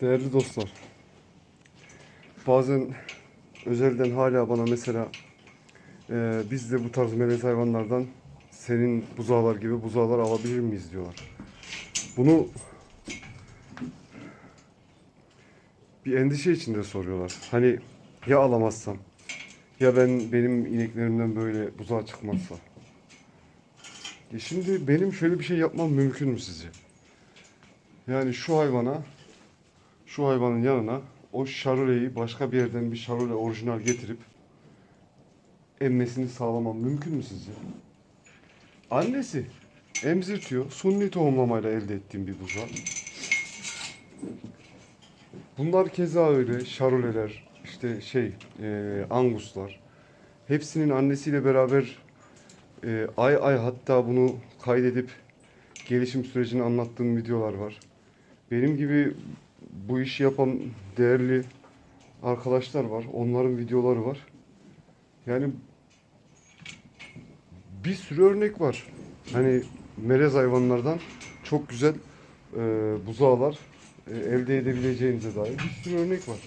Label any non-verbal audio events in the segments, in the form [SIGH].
Değerli dostlar. Bazen özelden hala bana mesela e, biz de bu tarz melez hayvanlardan senin buzağlar gibi buzağlar alabilir miyiz diyorlar. Bunu bir endişe içinde soruyorlar. Hani ya alamazsam ya ben benim ineklerimden böyle buzağı çıkmazsa. Ya şimdi benim şöyle bir şey yapmam mümkün mü sizce? Yani şu hayvana şu hayvanın yanına o şaroleyi başka bir yerden bir şarole orijinal getirip emmesini sağlamam mümkün mü sizce? Annesi emzirtiyor. Sunni tohumlamayla elde ettiğim bir buzağı. Bunlar keza öyle şaroleler, işte şey e, anguslar. Hepsinin annesiyle beraber e, ay ay hatta bunu kaydedip gelişim sürecini anlattığım videolar var. Benim gibi bu işi yapan değerli arkadaşlar var. Onların videoları var. Yani bir sürü örnek var. Hani melez hayvanlardan çok güzel e, buzağlar e, elde edebileceğinize dair bir sürü örnek var.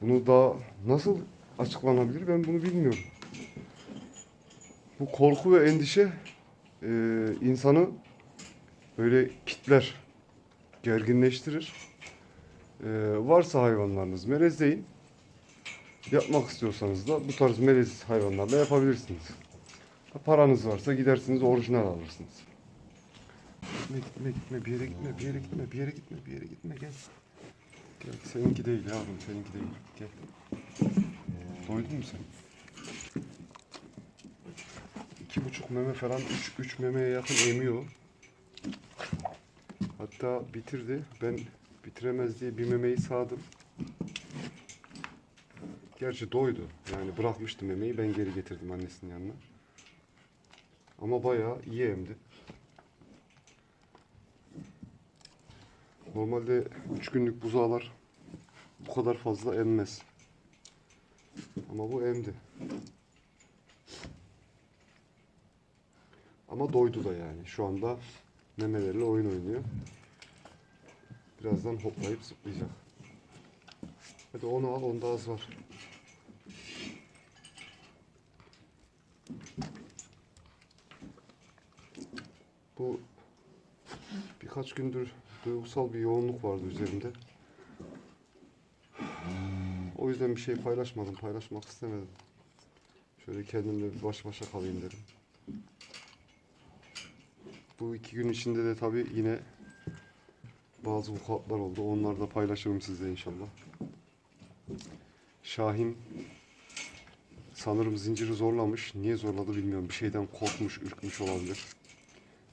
Bunu daha nasıl açıklanabilir ben bunu bilmiyorum. Bu korku ve endişe e, insanı böyle kitler, gerginleştirir. E, varsa hayvanlarınız melez değil, yapmak istiyorsanız da bu tarz melez hayvanlarla yapabilirsiniz. Paranız varsa gidersiniz orijinal alırsınız. Gitme gitme gitme bir yere gitme bir yere gitme bir yere gitme bir yere gitme gel. Gel seninki değil yavrum seninki değil gel. Doydun mu sen? İki buçuk meme falan üç, üç memeye yakın emiyor. Hatta bitirdi. Ben bitiremez diye bir memeyi sağdım. Gerçi doydu. Yani bırakmıştı memeyi ben geri getirdim annesinin yanına. Ama bayağı iyi emdi. Normalde 3 günlük buzağlar bu kadar fazla emmez. Ama bu emdi. Ama doydu da yani. Şu anda memeleriyle oyun oynuyor. Birazdan hoplayıp zıplayacak. Hadi onu al, onda az var. Bu birkaç gündür duygusal bir yoğunluk vardı üzerimde. O yüzden bir şey paylaşmadım, paylaşmak istemedim. Şöyle kendimle bir baş başa kalayım dedim. Bu iki gün içinde de tabii yine bazı vukuatlar oldu. Onları da paylaşırım sizle inşallah. Şahin sanırım zinciri zorlamış. Niye zorladı bilmiyorum. Bir şeyden korkmuş, ürkmüş olabilir.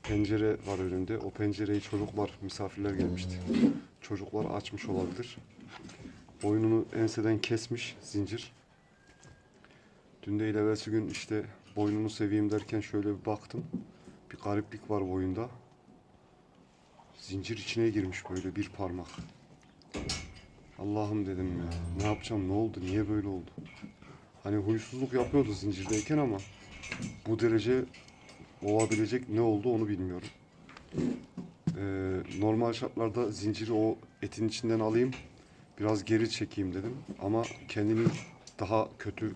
Pencere var önünde. O pencereyi çocuklar, misafirler gelmişti. Çocuklar açmış olabilir. Boynunu enseden kesmiş zincir. Dün değil evvelsi gün işte boynunu seveyim derken şöyle bir baktım. Bir gariplik var boyunda. Zincir içine girmiş böyle bir parmak. Allah'ım dedim ya. Ne yapacağım? Ne oldu? Niye böyle oldu? Hani huysuzluk yapıyordu zincirdeyken ama bu derece olabilecek ne oldu onu bilmiyorum. Ee, normal şartlarda zinciri o etin içinden alayım. Biraz geri çekeyim dedim. Ama kendini daha kötü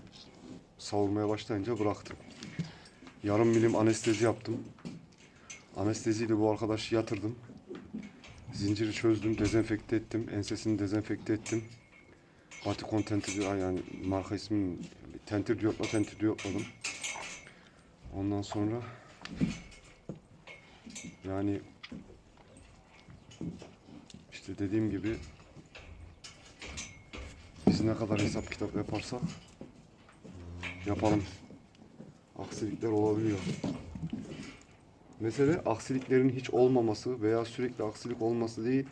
savurmaya başlayınca bıraktım. Yarım milim anestezi yaptım. Anesteziyle bu arkadaşı yatırdım. Zinciri çözdüm, dezenfekte ettim. Ensesini dezenfekte ettim. Batikon tentir, yani marka ismini tentir diyotla tentir diyotladım. Ondan sonra yani işte dediğim gibi biz ne kadar hesap kitap yaparsak yapalım. Aksilikler olabiliyor. Mesele aksiliklerin hiç olmaması veya sürekli aksilik olması değil.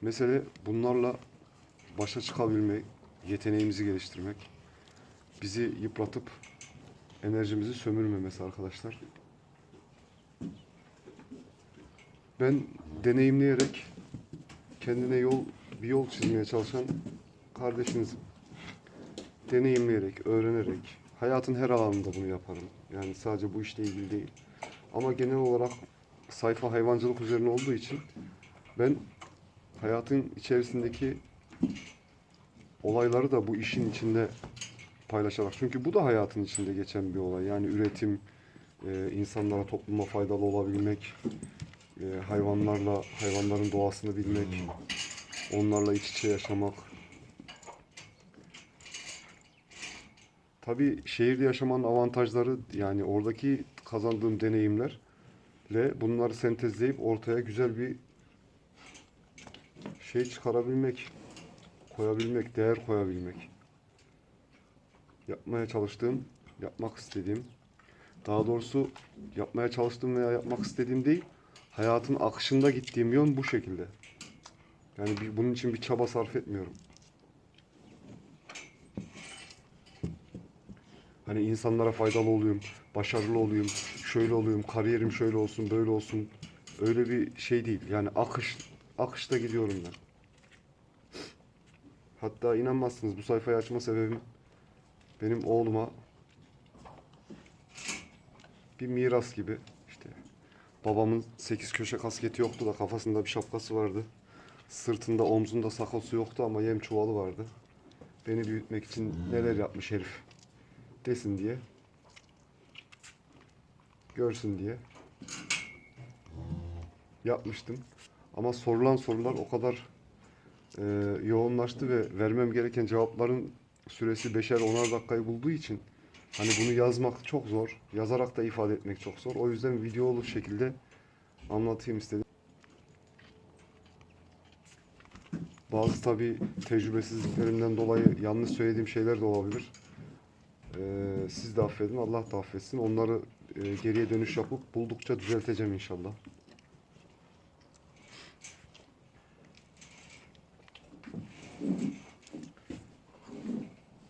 Mesele bunlarla başa çıkabilmek, yeteneğimizi geliştirmek, bizi yıpratıp enerjimizi sömürmemesi arkadaşlar. Ben deneyimleyerek kendine yol bir yol çizmeye çalışan kardeşinizim. Deneyimleyerek, öğrenerek, hayatın her alanında bunu yaparım. Yani sadece bu işle ilgili değil. Ama genel olarak sayfa hayvancılık üzerine olduğu için ben hayatın içerisindeki olayları da bu işin içinde paylaşarak. Çünkü bu da hayatın içinde geçen bir olay. Yani üretim, e, insanlara, topluma faydalı olabilmek, e, hayvanlarla, hayvanların doğasını bilmek, onlarla iç içe yaşamak. Tabii şehirde yaşamanın avantajları yani oradaki kazandığım deneyimlerle bunları sentezleyip ortaya güzel bir şey çıkarabilmek, koyabilmek, değer koyabilmek. Yapmaya çalıştığım, yapmak istediğim, daha doğrusu yapmaya çalıştığım veya yapmak istediğim değil, hayatın akışında gittiğim yön bu şekilde. Yani bir, bunun için bir çaba sarf etmiyorum. Hani insanlara faydalı olayım, başarılı olayım, şöyle olayım, kariyerim şöyle olsun, böyle olsun. Öyle bir şey değil. Yani akış, akışta gidiyorum ben. Hatta inanmazsınız bu sayfayı açma sebebim benim oğluma bir miras gibi işte babamın sekiz köşe kasketi yoktu da kafasında bir şapkası vardı. Sırtında omzunda sakosu yoktu ama yem çuvalı vardı. Beni büyütmek için neler yapmış herif desin diye. Görsün diye. Yapmıştım. Ama sorulan sorular o kadar e, yoğunlaştı ve vermem gereken cevapların süresi beşer onar dakikayı bulduğu için hani bunu yazmak çok zor. Yazarak da ifade etmek çok zor. O yüzden videolu şekilde anlatayım istedim. Bazı tabi tecrübesizliklerimden dolayı yanlış söylediğim şeyler de olabilir. Ee, siz de affedin, Allah da affetsin. Onları e, geriye dönüş yapıp buldukça düzelteceğim inşallah.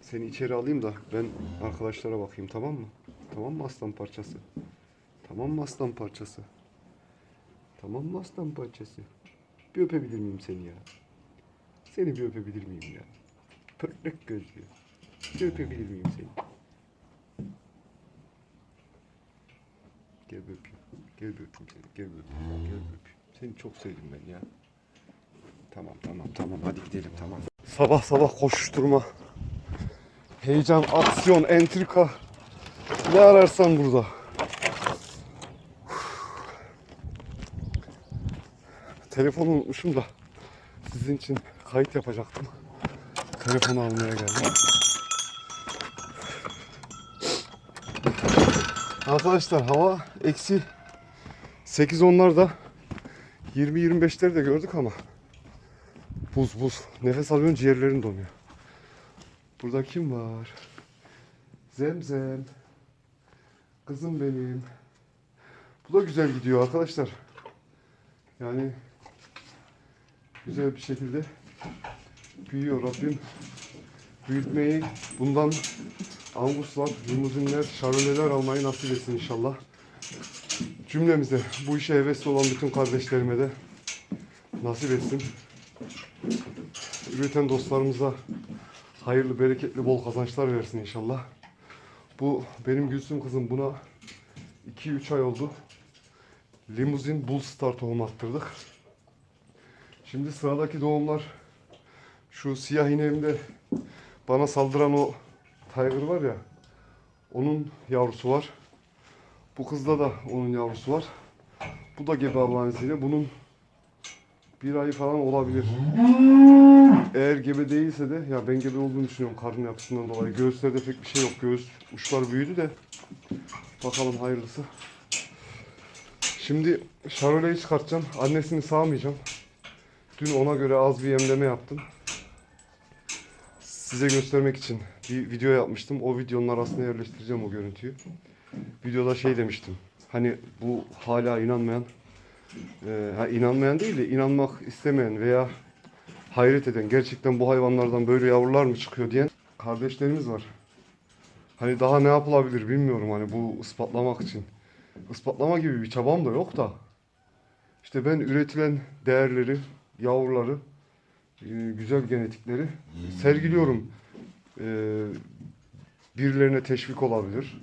Seni içeri alayım da ben arkadaşlara bakayım tamam mı? Tamam mı aslan parçası? Tamam mı aslan parçası? Tamam mı aslan parçası? Bir öpebilir miyim seni ya? Seni bir öpebilir miyim ya? Pörtlek gözlü. Bir öpebilir miyim seni? Gel bir öpeyim. Gel bir öpeyim seni. Gel bir öpeyim. Gel bir öpeyim. Seni çok sevdim ben ya. Tamam tamam tamam hadi gidelim tamam. Sabah sabah koşuşturma. Heyecan, aksiyon, entrika. Ne ararsan burada. Telefonu unutmuşum da sizin için kayıt yapacaktım. Telefonu almaya geldim. Arkadaşlar hava eksi 8-10'larda 20-25'leri de gördük ama buz buz. Nefes alıyorsun ciğerlerin donuyor. Burada kim var? Zemzem. Kızım benim. Bu da güzel gidiyor arkadaşlar. Yani güzel bir şekilde büyüyor Rabbim. Büyütmeyi bundan anguslar, limuzinler, şaröleler almayı nasip etsin inşallah. Cümlemize bu işe hevesli olan bütün kardeşlerime de nasip etsin. Üreten dostlarımıza hayırlı, bereketli, bol kazançlar versin inşallah. Bu benim Gülsüm kızım buna 2-3 ay oldu. Limuzin Bull Star tohum attırdık. Şimdi sıradaki doğumlar şu siyah ineğimde bana saldıran o Tiger var ya onun yavrusu var. Bu kızda da onun yavrusu var. Bu da gebe Allah'ın izniyle. Bunun bir ay falan olabilir. Eğer gebe değilse de ya ben gebe olduğunu düşünüyorum karnın yapısından dolayı. Göğüslerde pek bir şey yok. Göğüs uçlar büyüdü de bakalım hayırlısı. Şimdi Şarole'yi çıkartacağım. Annesini sağmayacağım. Dün ona göre az bir yemleme yaptım. Size göstermek için bir video yapmıştım. O videonun arasına yerleştireceğim o görüntüyü. Videoda şey demiştim. Hani bu hala inanmayan, e, ha, inanmayan değil de inanmak istemeyen veya hayret eden, gerçekten bu hayvanlardan böyle yavrular mı çıkıyor diyen kardeşlerimiz var. Hani daha ne yapılabilir bilmiyorum hani bu ispatlamak için. Ispatlama gibi bir çabam da yok da. İşte ben üretilen değerleri, yavruları, güzel genetikleri sergiliyorum. E, Birilerine teşvik olabilir.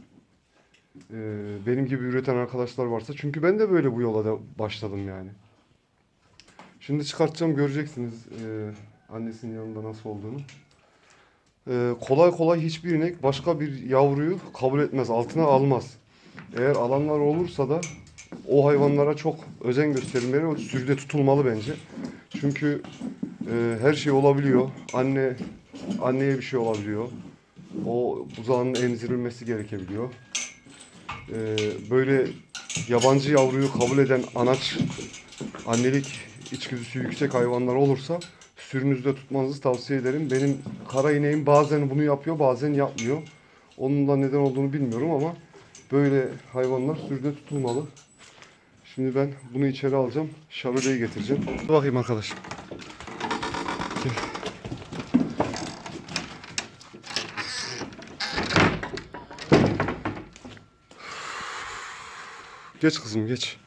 E, Benim gibi üreten arkadaşlar varsa. Çünkü ben de böyle bu yola da başladım yani. Şimdi çıkartacağım göreceksiniz annesinin yanında nasıl olduğunu. Kolay kolay hiçbir inek başka bir yavruyu kabul etmez, altına almaz. Eğer alanlar olursa da o hayvanlara çok özen gösterilmeli, o sürüde tutulmalı bence. Çünkü e, her şey olabiliyor. Anne anneye bir şey olabiliyor. O buzağının emzirilmesi gerekebiliyor. E, böyle yabancı yavruyu kabul eden anaç annelik içgüdüsü yüksek hayvanlar olursa sürünüzde tutmanızı tavsiye ederim. Benim kara ineğim bazen bunu yapıyor, bazen yapmıyor. Onun da neden olduğunu bilmiyorum ama böyle hayvanlar sürüde tutulmalı. Şimdi ben bunu içeri alacağım. Şaroleyi getireceğim. Bakayım arkadaş. Gel. Geç kızım geç.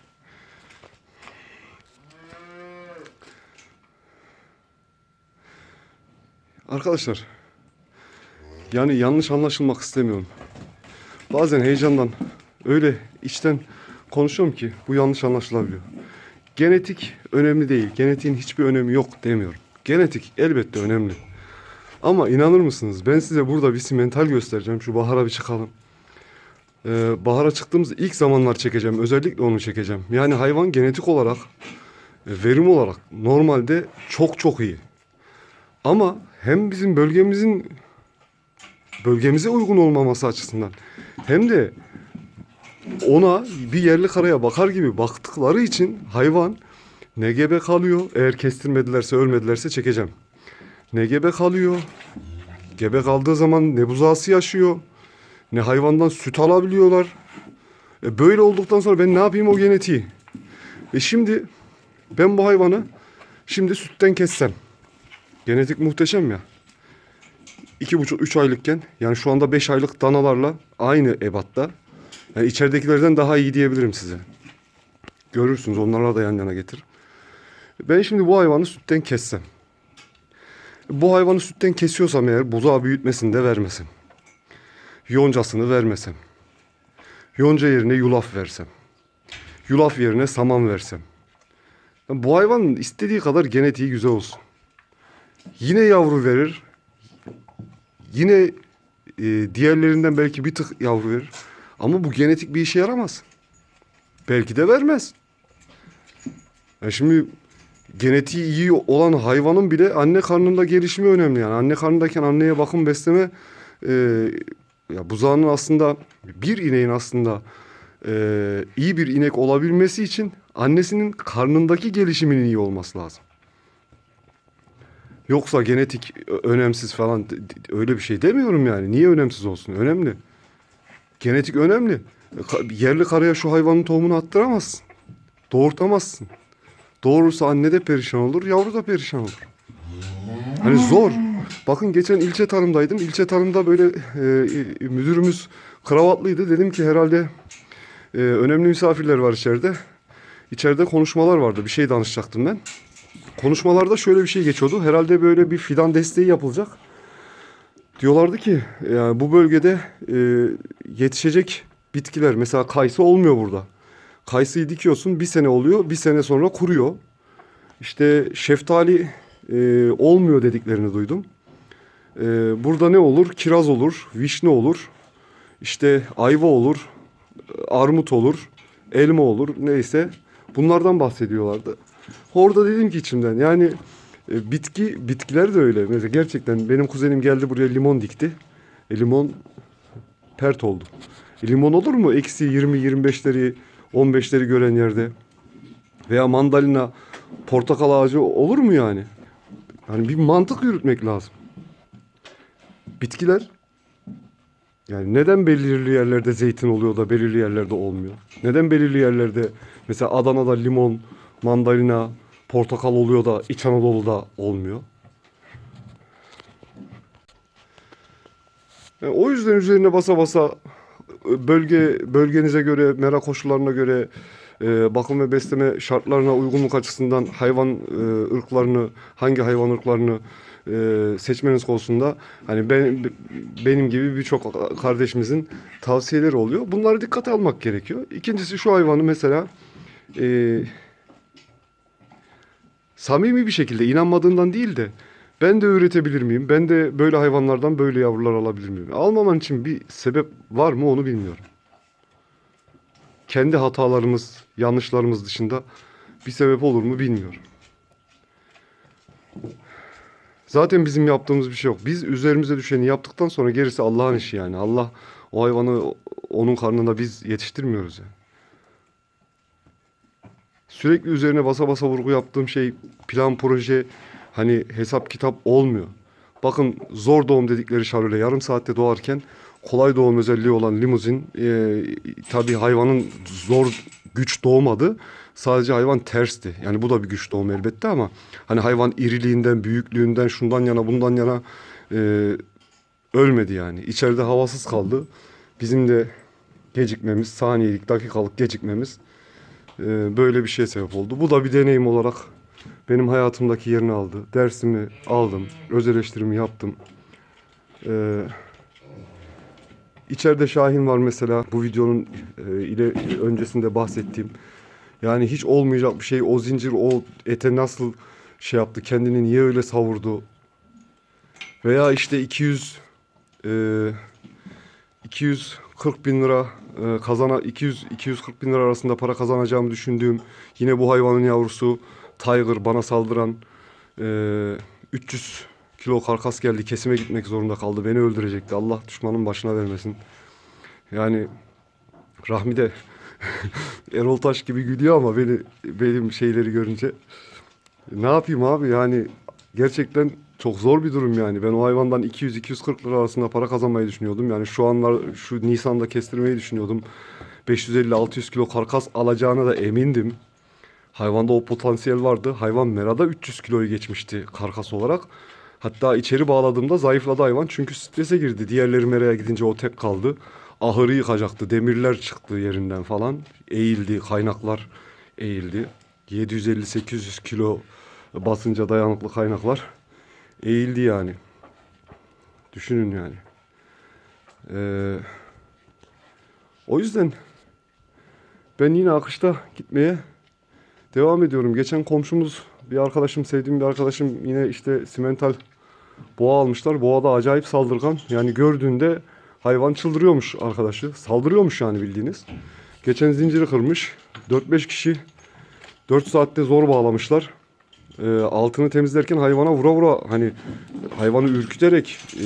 Arkadaşlar yani yanlış anlaşılmak istemiyorum. Bazen heyecandan öyle içten konuşuyorum ki bu yanlış anlaşılabiliyor. Genetik önemli değil. Genetiğin hiçbir önemi yok demiyorum. Genetik elbette önemli. Ama inanır mısınız ben size burada bir simental göstereceğim. Şu bahara bir çıkalım. Ee, bahara çıktığımız ilk zamanlar çekeceğim. Özellikle onu çekeceğim. Yani hayvan genetik olarak, e, verim olarak normalde çok çok iyi. Ama hem bizim bölgemizin bölgemize uygun olmaması açısından hem de ona bir yerli karaya bakar gibi baktıkları için hayvan ne gebe kalıyor. Eğer kestirmedilerse ölmedilerse çekeceğim. Ne gebe kalıyor. Gebe kaldığı zaman ne buzağısı yaşıyor. Ne hayvandan süt alabiliyorlar. E böyle olduktan sonra ben ne yapayım o genetiği? E şimdi ben bu hayvanı şimdi sütten kessem. Genetik muhteşem ya. İki buçuk, üç aylıkken yani şu anda beş aylık danalarla aynı ebatta. Yani içeridekilerden daha iyi diyebilirim size. Görürsünüz onlarla da yan yana getir. Ben şimdi bu hayvanı sütten kessem. Bu hayvanı sütten kesiyorsam eğer buzağı büyütmesini de vermesem. Yoncasını vermesem. Yonca yerine yulaf versem. Yulaf yerine saman versem. Bu hayvanın istediği kadar genetiği güzel olsun. Yine yavru verir. Yine e, diğerlerinden belki bir tık yavru verir. Ama bu genetik bir işe yaramaz. Belki de vermez. Yani şimdi genetiği iyi olan hayvanın bile anne karnında gelişimi önemli yani. Anne karnındayken anneye bakım besleme e, ya buzağının aslında bir ineğin aslında e, iyi bir inek olabilmesi için annesinin karnındaki gelişiminin iyi olması lazım. Yoksa genetik önemsiz falan öyle bir şey demiyorum yani. Niye önemsiz olsun? Önemli. Genetik önemli. E, Yerli karaya şu hayvanın tohumunu attıramazsın. Doğurtamazsın. Doğurursa anne de perişan olur, yavru da perişan olur. Hani zor. Bakın geçen ilçe tarımdaydım. İlçe tarımda böyle e, e, müdürümüz kravatlıydı. Dedim ki herhalde e, önemli misafirler var içeride. İçeride konuşmalar vardı. Bir şey danışacaktım ben. Konuşmalarda şöyle bir şey geçiyordu. Herhalde böyle bir fidan desteği yapılacak. Diyorlardı ki yani bu bölgede e, yetişecek bitkiler mesela kayısı olmuyor burada. Kayısıyı dikiyorsun bir sene oluyor bir sene sonra kuruyor. İşte şeftali e, olmuyor dediklerini duydum. E, burada ne olur? Kiraz olur, vişne olur, işte ayva olur, armut olur, elma olur neyse. Bunlardan bahsediyorlardı. Orada dedim ki içimden yani e, bitki bitkiler de öyle. Mesela gerçekten benim kuzenim geldi buraya limon dikti. E, limon pert oldu. E, limon olur mu? Eksi 20-25'leri 15'leri gören yerde. Veya mandalina, portakal ağacı olur mu yani? Yani bir mantık yürütmek lazım. Bitkiler yani neden belirli yerlerde zeytin oluyor da belirli yerlerde olmuyor? Neden belirli yerlerde mesela Adana'da limon, mandalina, portakal oluyor da İç Anadolu'da olmuyor? Yani o yüzden üzerine basa basa bölge bölgenize göre, mera koşullarına göre e, bakım ve besleme şartlarına uygunluk açısından hayvan e, ırklarını, hangi hayvan ırklarını e, seçmeniz konusunda hani ben benim gibi birçok kardeşimizin tavsiyeleri oluyor. Bunları dikkate almak gerekiyor. İkincisi şu hayvanı mesela e, samimi bir şekilde inanmadığından değil de ben de üretebilir miyim? Ben de böyle hayvanlardan böyle yavrular alabilir miyim? Almaman için bir sebep var mı onu bilmiyorum. Kendi hatalarımız, yanlışlarımız dışında bir sebep olur mu bilmiyorum. Zaten bizim yaptığımız bir şey yok. Biz üzerimize düşeni yaptıktan sonra gerisi Allah'ın işi yani. Allah o hayvanı onun karnında biz yetiştirmiyoruz yani. Sürekli üzerine basa basa vurgu yaptığım şey plan proje hani hesap kitap olmuyor. Bakın zor doğum dedikleri şaröle yarım saatte doğarken kolay doğum özelliği olan limuzin e, tabii hayvanın zor güç doğmadı. Sadece hayvan tersti. Yani bu da bir güç doğum elbette ama hani hayvan iriliğinden, büyüklüğünden, şundan yana bundan yana e, ölmedi yani. İçeride havasız kaldı. Bizim de gecikmemiz, saniyelik, dakikalık gecikmemiz e, böyle bir şey sebep oldu. Bu da bir deneyim olarak benim hayatımdaki yerini aldı. Dersimi aldım, öz eleştirimi yaptım. Ee, içeride Şahin var mesela bu videonun e, ile öncesinde bahsettiğim. Yani hiç olmayacak bir şey o zincir o ete nasıl şey yaptı kendini niye öyle savurdu. Veya işte 200 e, 240 bin lira e, kazana 200 240 bin lira arasında para kazanacağımı düşündüğüm yine bu hayvanın yavrusu Tiger bana saldıran e, 300 kilo karkas geldi kesime gitmek zorunda kaldı beni öldürecekti Allah düşmanın başına vermesin yani Rahmi de [LAUGHS] Erol Taş gibi gülüyor ama beni benim şeyleri görünce ne yapayım abi yani gerçekten çok zor bir durum yani. Ben o hayvandan 200-240 lira arasında para kazanmayı düşünüyordum. Yani şu anlar şu Nisan'da kestirmeyi düşünüyordum. 550-600 kilo karkas alacağına da emindim. Hayvanda o potansiyel vardı. Hayvan merada 300 kiloyu geçmişti karkas olarak. Hatta içeri bağladığımda zayıfladı hayvan çünkü strese girdi. Diğerleri meraya gidince o tek kaldı. Ahırı yıkacaktı. Demirler çıktı yerinden falan. Eğildi. Kaynaklar eğildi. 750-800 kilo basınca dayanıklı kaynaklar eğildi yani. Düşünün yani. Ee, o yüzden ben yine akışta gitmeye devam ediyorum. Geçen komşumuz bir arkadaşım, sevdiğim bir arkadaşım yine işte simental boğa almışlar. Boğa da acayip saldırgan. Yani gördüğünde hayvan çıldırıyormuş arkadaşı. Saldırıyormuş yani bildiğiniz. Geçen zinciri kırmış. 4-5 kişi 4 saatte zor bağlamışlar. Ee, altını temizlerken hayvana vura vura hani hayvanı ürküterek e,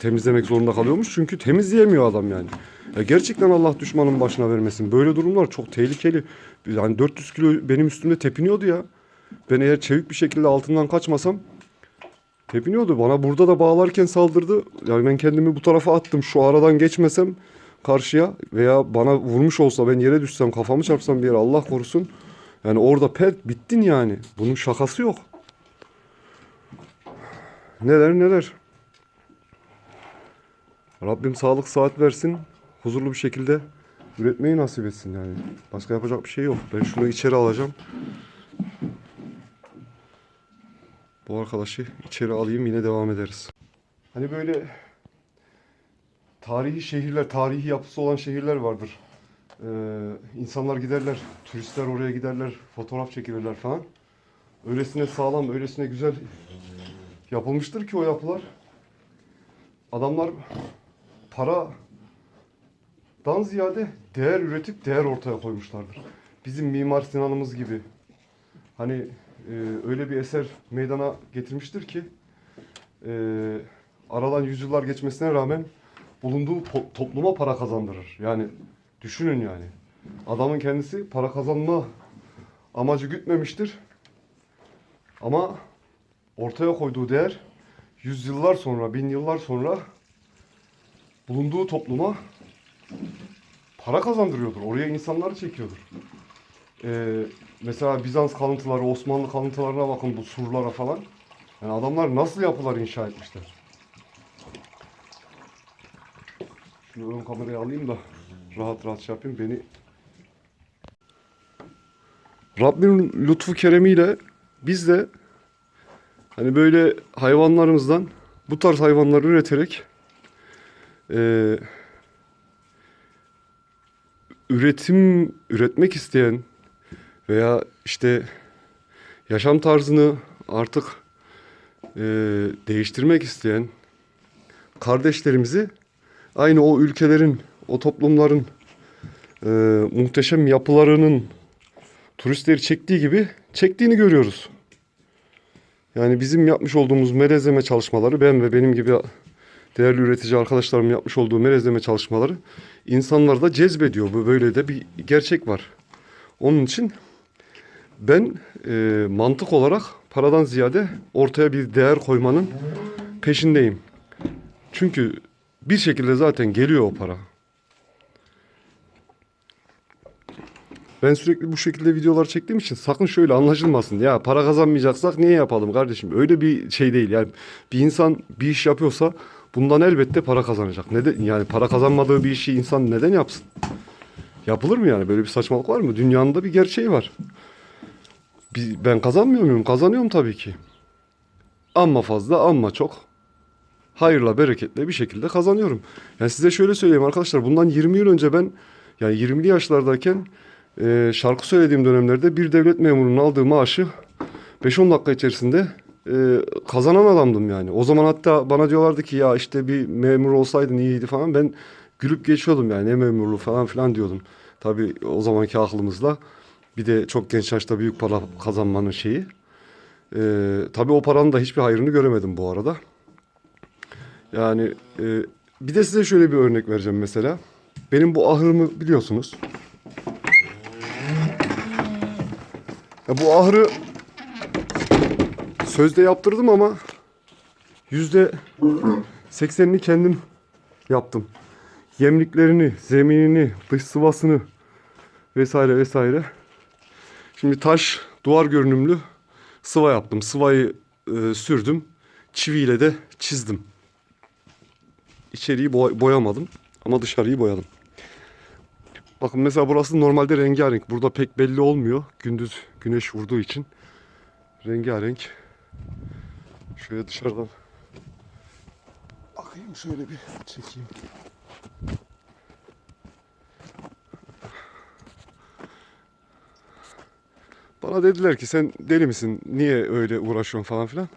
temizlemek zorunda kalıyormuş. Çünkü temizleyemiyor adam yani. Ya gerçekten Allah düşmanın başına vermesin. Böyle durumlar çok tehlikeli. Yani 400 kilo benim üstümde tepiniyordu ya. Ben eğer çevik bir şekilde altından kaçmasam tepiniyordu. Bana burada da bağlarken saldırdı. Yani ben kendimi bu tarafa attım. Şu aradan geçmesem karşıya veya bana vurmuş olsa ben yere düşsem kafamı çarpsam bir yere Allah korusun. Yani orada pert bittin yani. Bunun şakası yok. Neler neler. Rabbim sağlık saat versin. Huzurlu bir şekilde üretmeyi nasip etsin yani. Başka yapacak bir şey yok. Ben şunu içeri alacağım. Bu arkadaşı içeri alayım yine devam ederiz. Hani böyle tarihi şehirler, tarihi yapısı olan şehirler vardır. Ee, insanlar giderler, turistler oraya giderler, fotoğraf çekilirler falan. Öylesine sağlam, öylesine güzel yapılmıştır ki o yapılar. Adamlar paradan ziyade değer üretip değer ortaya koymuşlardır. Bizim Mimar Sinan'ımız gibi. Hani e, öyle bir eser meydana getirmiştir ki e, aradan yüzyıllar geçmesine rağmen bulunduğu to- topluma para kazandırır. Yani düşünün yani. Adamın kendisi para kazanma amacı gütmemiştir. Ama ortaya koyduğu değer yüzyıllar sonra, bin yıllar sonra bulunduğu topluma para kazandırıyordur. Oraya insanları çekiyordur. Ee, mesela Bizans kalıntıları, Osmanlı kalıntılarına bakın bu surlara falan. Yani adamlar nasıl yapılar inşa etmişler. Şunu ön kameraya alayım da rahat rahat şey yapayım. Beni Rabbim lütfu keremiyle biz de hani böyle hayvanlarımızdan bu tarz hayvanları üreterek eee, üretim üretmek isteyen veya işte yaşam tarzını artık e, değiştirmek isteyen kardeşlerimizi aynı o ülkelerin, o toplumların e, muhteşem yapılarının turistleri çektiği gibi çektiğini görüyoruz. Yani bizim yapmış olduğumuz melezleme çalışmaları ben ve benim gibi değerli üretici arkadaşlarım yapmış olduğu melezleme çalışmaları insanları da cezbediyor. Böyle de bir gerçek var. Onun için ben e, mantık olarak paradan ziyade ortaya bir değer koymanın peşindeyim. Çünkü bir şekilde zaten geliyor o para. Ben sürekli bu şekilde videolar çektiğim için sakın şöyle anlaşılmasın. Ya para kazanmayacaksak niye yapalım kardeşim? Öyle bir şey değil. Yani bir insan bir iş yapıyorsa bundan elbette para kazanacak. Neden yani para kazanmadığı bir işi insan neden yapsın? Yapılır mı yani? Böyle bir saçmalık var mı? Dünyanın da bir gerçeği var. Ben kazanmıyor muyum? Kazanıyorum tabii ki. Amma fazla, amma çok. Hayırla, bereketle bir şekilde kazanıyorum. Yani size şöyle söyleyeyim arkadaşlar. Bundan 20 yıl önce ben yani 20'li yaşlardayken e, şarkı söylediğim dönemlerde bir devlet memurunun aldığı maaşı 5-10 dakika içerisinde e, kazanan adamdım yani. O zaman hatta bana diyorlardı ki ya işte bir memur olsaydın iyiydi falan. Ben gülüp geçiyordum yani ne memurluğu falan filan diyordum. Tabii o zamanki aklımızla bir de çok genç yaşta büyük para kazanmanın şeyi. E, tabii o paranın da hiçbir hayrını göremedim bu arada. Yani e, bir de size şöyle bir örnek vereceğim mesela. Benim bu ahırımı biliyorsunuz. Ya bu ahırı sözde yaptırdım ama yüzde seksenini kendim yaptım. Yemliklerini, zeminini, dış sıvasını vesaire vesaire. Şimdi taş duvar görünümlü sıva yaptım. Sıvayı e, sürdüm. Çiviyle de çizdim. İçeriği boy- boyamadım ama dışarıyı boyadım. Bakın mesela burası normalde rengarenk. Burada pek belli olmuyor. Gündüz güneş vurduğu için. Rengarenk. Şöyle dışarıdan bakayım şöyle bir çekeyim. Bana dediler ki sen deli misin? Niye öyle uğraşıyorsun falan filan.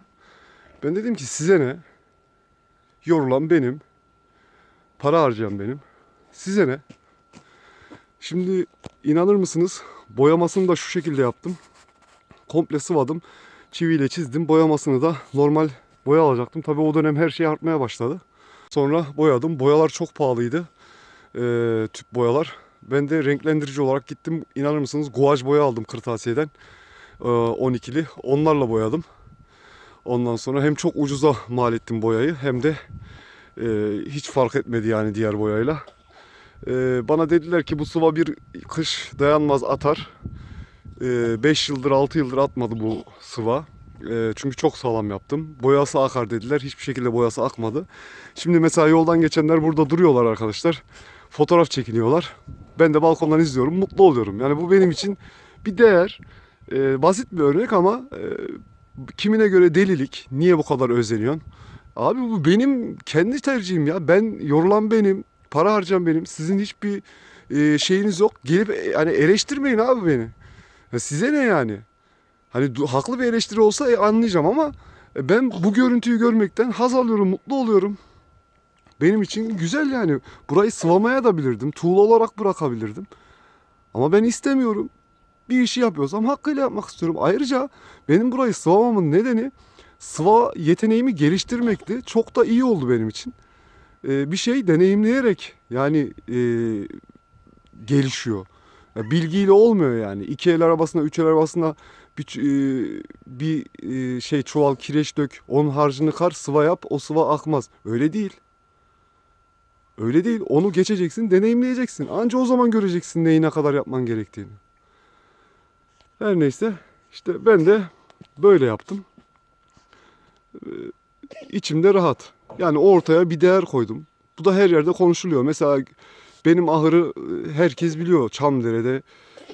Ben dedim ki size ne? Yorulan benim. Para harcayan benim. Size ne? Şimdi inanır mısınız? Boyamasını da şu şekilde yaptım. Komple sıvadım. Çiviyle çizdim. Boyamasını da normal boya alacaktım. Tabii o dönem her şey artmaya başladı. Sonra boyadım. Boyalar çok pahalıydı. Ee, tüp boyalar. Ben de renklendirici olarak gittim. İnanır mısınız? Guaj boya aldım kırtasiyeden. Ee, 12'li. Onlarla boyadım. Ondan sonra hem çok ucuza mal ettim boyayı hem de e, hiç fark etmedi yani diğer boyayla. Ee, bana dediler ki bu sıva bir kış dayanmaz atar. 5 yıldır 6 yıldır atmadı bu sıva. Ee, çünkü çok sağlam yaptım. Boyası akar dediler. Hiçbir şekilde boyası akmadı. Şimdi mesela yoldan geçenler burada duruyorlar arkadaşlar. Fotoğraf çekiniyorlar. Ben de balkondan izliyorum. Mutlu oluyorum. Yani bu benim için bir değer. Ee, basit bir örnek ama e, kimine göre delilik. Niye bu kadar özeniyorsun? Abi bu benim kendi tercihim ya. Ben yorulan benim. Para harcayan benim. Sizin hiçbir e, şeyiniz yok. Gelip hani eleştirmeyin abi beni. Size ne yani? Hani haklı bir eleştiri olsa e, anlayacağım ama e, ben bu görüntüyü görmekten haz alıyorum, mutlu oluyorum. Benim için güzel yani. Burayı sıvamaya da bilirdim. Tuğla olarak bırakabilirdim. Ama ben istemiyorum. Bir işi yapıyorsam hakkıyla yapmak istiyorum. Ayrıca benim burayı sıvamamın nedeni sıva yeteneğimi geliştirmekti. Çok da iyi oldu benim için. Ee, bir şey deneyimleyerek yani e, gelişiyor. Bilgiyle olmuyor yani. İki el arabasına, üç el arabasına bir, e, bir e, şey çuval kireç dök, onun harcını kar, sıva yap, o sıva akmaz. Öyle değil. Öyle değil. Onu geçeceksin, deneyimleyeceksin. Anca o zaman göreceksin neyi ne kadar yapman gerektiğini. Her neyse işte ben de böyle yaptım. Ee, İçimde rahat. Yani ortaya bir değer koydum. Bu da her yerde konuşuluyor. Mesela benim ahırı e, herkes biliyor. Çamdere'de,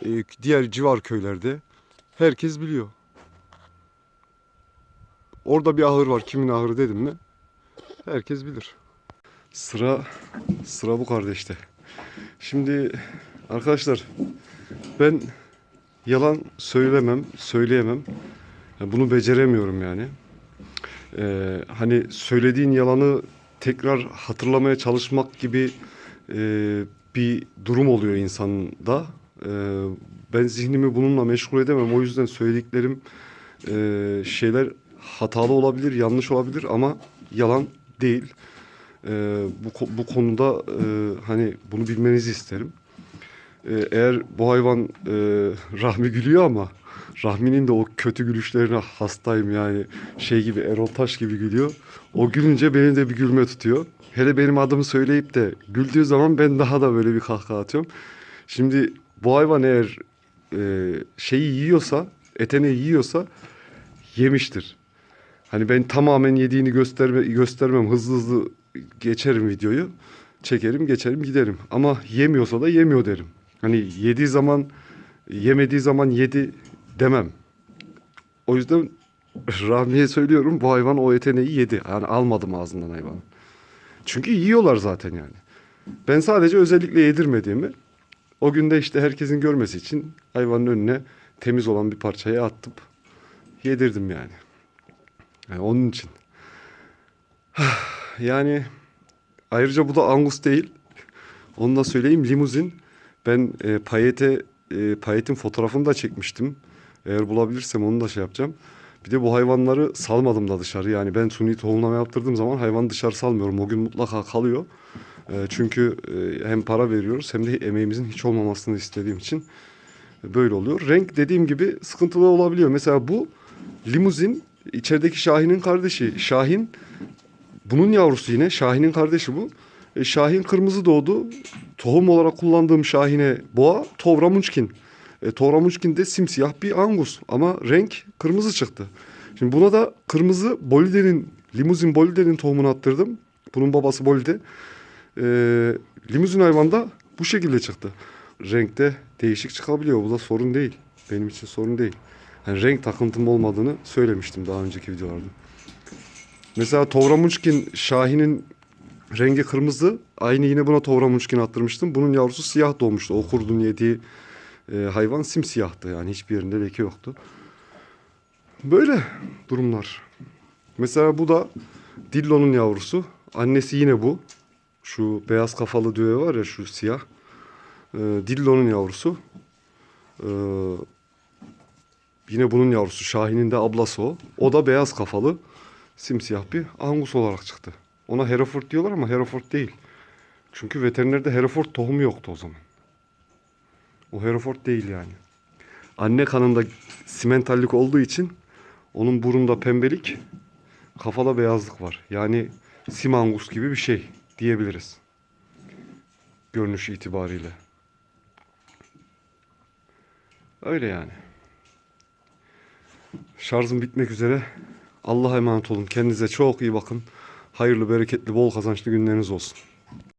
e, diğer civar köylerde. Herkes biliyor. Orada bir ahır var. Kimin ahırı dedim mi? Herkes bilir. Sıra sıra bu kardeşte. Şimdi arkadaşlar ben yalan söylemem, söyleyemem. Bunu beceremiyorum yani. Ee, hani söylediğin yalanı tekrar hatırlamaya çalışmak gibi bir durum oluyor insanda. Ee, ben zihnimi bununla meşgul edemem. O yüzden söylediklerim e, şeyler hatalı olabilir, yanlış olabilir ama yalan değil. Ee, bu, bu konuda e, hani bunu bilmenizi isterim. Ee, eğer bu hayvan e, Rahmi gülüyor ama Rahmi'nin de o kötü gülüşlerine hastayım yani şey gibi Erol Taş gibi gülüyor. O gülünce beni de bir gülme tutuyor. Hele benim adımı söyleyip de güldüğü zaman ben daha da böyle bir kahkaha atıyorum. Şimdi bu hayvan eğer e, şeyi yiyorsa, eteneği yiyorsa yemiştir. Hani ben tamamen yediğini gösterme, göstermem. Hızlı hızlı geçerim videoyu. Çekerim, geçerim, giderim. Ama yemiyorsa da yemiyor derim. Hani yediği zaman, yemediği zaman yedi demem. O yüzden [LAUGHS] Rahmi'ye söylüyorum bu hayvan o yeteneği yedi. Yani almadım ağzından hayvanı. Çünkü yiyorlar zaten yani. Ben sadece özellikle yedirmediğimi o günde işte herkesin görmesi için hayvanın önüne temiz olan bir parçayı attım. Yedirdim yani. Yani onun için. [SIGHS] Yani ayrıca bu da Angus değil. Onu da söyleyeyim limuzin. Ben e, payete e, payetin fotoğrafını da çekmiştim. Eğer bulabilirsem onu da şey yapacağım. Bir de bu hayvanları salmadım da dışarı. Yani ben suni tohumlama yaptırdığım zaman hayvanı dışarı salmıyorum. O gün mutlaka kalıyor. E, çünkü e, hem para veriyoruz hem de emeğimizin hiç olmamasını istediğim için böyle oluyor. Renk dediğim gibi sıkıntılı olabiliyor. Mesela bu limuzin içerideki Şahin'in kardeşi. Şahin bunun yavrusu yine. Şahin'in kardeşi bu. E, Şahin kırmızı doğdu. Tohum olarak kullandığım Şahin'e boğa Tovra Munchkin. E, Tovra Munchkin de simsiyah bir angus ama renk kırmızı çıktı. Şimdi buna da kırmızı Bolide'nin limuzin Bolide'nin tohumunu attırdım. Bunun babası Bolide. E, limuzin hayvan da bu şekilde çıktı. Renkte değişik çıkabiliyor. Bu da sorun değil. Benim için sorun değil. Yani renk takıntım olmadığını söylemiştim daha önceki videolarda. Mesela Tovramunçkin Şahin'in rengi kırmızı. Aynı yine buna Tovramunçkin attırmıştım. Bunun yavrusu siyah doğmuştu. O kurdun yediği e, hayvan simsiyahtı. Yani hiçbir yerinde leke yoktu. Böyle durumlar. Mesela bu da Dillo'nun yavrusu. Annesi yine bu. Şu beyaz kafalı düve var ya şu siyah. E, Dillo'nun yavrusu. E, yine bunun yavrusu. Şahin'in de ablası o. O da beyaz kafalı simsiyah bir angus olarak çıktı. Ona Hereford diyorlar ama Hereford değil. Çünkü veterinerde Hereford tohumu yoktu o zaman. O Hereford değil yani. Anne kanında simentallik olduğu için onun burunda pembelik, kafada beyazlık var. Yani sim angus gibi bir şey diyebiliriz. Görünüş itibariyle. Öyle yani. Şarjım bitmek üzere. Allah'a emanet olun. Kendinize çok iyi bakın. Hayırlı, bereketli, bol kazançlı günleriniz olsun.